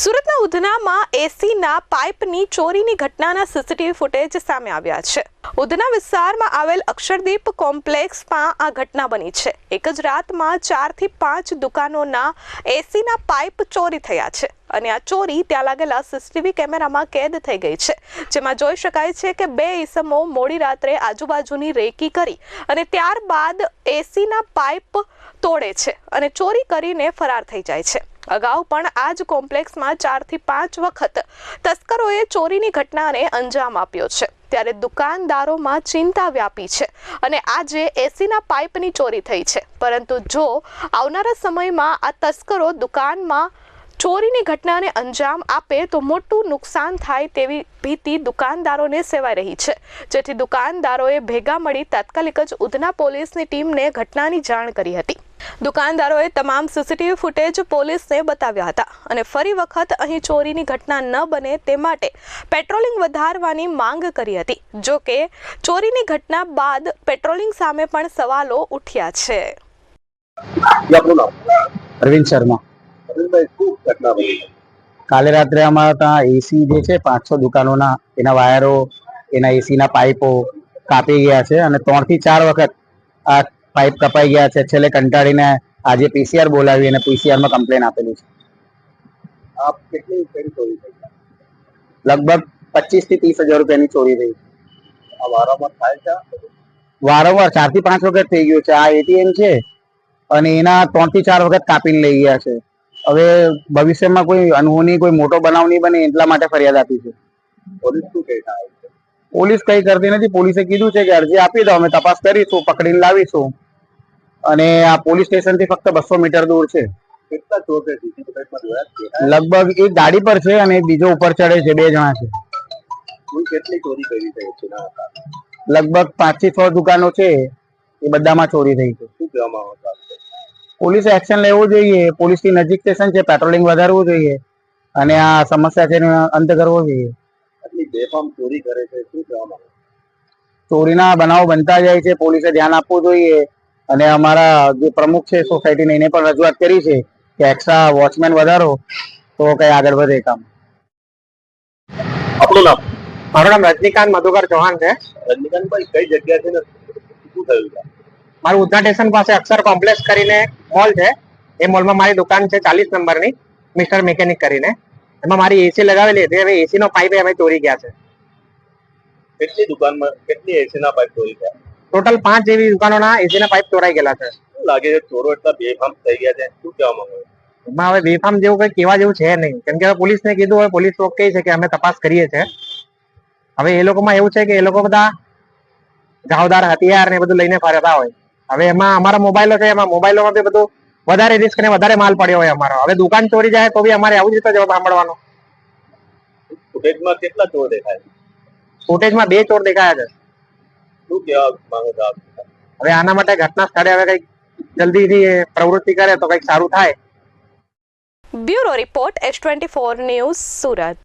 સુરતના ઉધનામાં એસીના પાઇપની ચોરીની ઘટનાના સીસીટીવી ફૂટેજ સામે આવ્યા છે. ઉધના વિસ્તારમાં આવેલ અક્ષરદીપ કોમ્પ્લેક્સમાં આ ઘટના બની છે. એક જ રાતમાં ચારથી પાંચ દુકાનોના એસીના પાઇપ ચોરી થયા છે અને આ ચોરી ત્યાં લાગેલા સીસીટીવી કેમેરામાં કેદ થઈ ગઈ છે. જેમાં જોઈ શકાય છે કે બે ઈસમો મોડી રાત્રે આજુબાજુની રેકી કરી અને ત્યારબાદ એસીના પાઇપ તોડે છે અને ચોરી કરીને ફરાર થઈ જાય છે. અગાઉ પણ આ જ કોમ્પ્લેક્સમાં ચારથી પાંચ વખત તસ્કરોએ ચોરીની ઘટનાને અંજામ આપ્યો છે. ત્યારે દુકાનદારોમાં ચિંતા વ્યાપી છે અને આજે એસીના પાઇપની ચોરી થઈ છે. પરંતુ જો આવનારા સમયમાં આ તસ્કરો દુકાનમાં ચોરીની ઘટનાને અંજામ આપે તો મોટું નુકસાન થાય તેવી ભીતિ દુકાનદારોને સેવાઈ રહી છે. જેથી દુકાનદારોએ ભેગા મળી તાત્કાલિક જ ઉધના પોલીસની ટીમને ઘટનાની જાણ કરી હતી. દુકાનદારોએ તમામ સીસીટીવી ફૂટેજ પોલીસને બતાવ્યા હતા અને ફરી વખત અહીં ચોરીની ઘટના ન બને તે માટે પેટ્રોલિંગ વધારવાની માંગ કરી હતી. જો કે ચોરીની ઘટના બાદ પેટ્રોલિંગ સામે પણ સવાલો ઉઠ્યા છે. અરવિંદ શર્મા. કાલે રાત્રે અમારા ત્યાં એસી જે છે પાંચસો દુકાનોના એના વાયરો એના એસીના પાઇપો કાપી ગયા છે અને ત્રણથી ચાર વખત આ પાઇપ કપાઈ ગયા છે. છેલ્લે કંટાળીને આજે પીસીઆર બોલાવી અને પીસીઆરમાં કમ્પ્લેન આપેલી છે. આપ કેટલી ચોરી થઈ? લગભગ પચીસથી ત્રીસ હજાર રૂપિયાની ચોરી થઈ. આ વારંવાર થાય છે? વારંવાર ચારથી પાંચ વખત થઈ ગયું છે. આ એટીએમ છે અને એના ત્રણથી ચાર વખત કાપીને લઈ ગયા છે. હવે ભવિષ્યમાં કોઈ અનહોની કોઈ મોટો બનાવ નહીં બને એટલા માટે ફરિયાદ આપી છે. પોલીસ શું કહેતા પોલીસ કઈ કરતી નથી. પોલીસે કીધું છે કે અરજી આપી દો. અમે તપાસ કરીશું પકડીને લાવીશું. અને આ પોલીસ સ્ટેશનથી ફક્ત બસો મીટર દૂર છે. લગભગ એક ગાડી પર છે અને બીજો ઉપર ચડે છે બે જણા છે? લગભગ પાંચથી છ દુકાનો છે એ બધામાં ચોરી થઈ છે? પોલીસે એક્શન લેવું જોઈએ પોલીસની નજીક સ્ટેશન છે પેટ્રોલિંગ વધારવું જોઈએ અને આ સમસ્યા છે અંત કરવો જોઈએ. ચોરીના બનાવો બનતા જાય છે પોલીસે ધ્યાન આપવું જોઈએ અને અમારા જે પ્રમુખ છે સોસાયટીને એને પણ રજૂઆત કરી છે કે એક્સ્ટ્રા વોચમેન વધારો તો કઈ આગળ વધે કામ. આપણું નામ? મારું નામ રજનીકાંત મધુકર ચૌહાણ છે. રજનીકાંતભાઈ કઈ જગ્યા છે ને? શું થયું છે? મારું ઉધના સ્ટેશન પાસે અક્ષર કોમ્પ્લેક્સ કરીને મોલ છે. એ મોલમાં મારી દુકાન છે ચાલીસ નંબરની મિસ્ટર મિકેનિક કરીને. એમાં મારી એસી લગાવેલી હતી. હવે એસી નો પાઇપ અમે ચોરી ગયા છે. કેટલી દુકાનમાં કેટલી એસીના પાઇપ ચોરી થયા? ટોટલ પાંચ જેવી દુકાનોના એસીના પાઇપ ચોરાઈ ગયેલા છે. શું લાગે છે? ચોરો એટલા બેફામ થઈ ગયા છે? શું કહેવા માંગો એમાં હવે બેફામ જેવું કઈ કહેવા જેવું છે નહીં. કેમ કે હવે પોલીસને કીધું હવે પોલીસ લોકો કહે છે કે અમે તપાસ કરીએ છીએ. હવે એ લોકોમાં એવું છે કે એ લોકો બધા જાવદાર હથિયાર ને બધું લઈને ફરતા હોય. હવે એમાં અમારા મોબાઈલો છે એમાં મોબાઈલોમાં બી બધું વધારે રિસ્ક ને વધારે માલ પડ્યો હોય અમારો. હવે દુકાન ચોરી જાય તો બી અમારે આવું જ રીતે જવાબ સાંભળવાનો. ફૂટેજમાં કેટલા ચોર દેખાય? ફૂટેજમાં બે ચોર દેખાયા છે. શું કહેવા માંગો છો આપ? હવે આના માટે ઘટના સ્થળે હવે કંઈક જલ્દીથી એ પ્રવૃત્તિ કરે તો કંઈક સારું થાય. Bureau report S twenty four news Surat.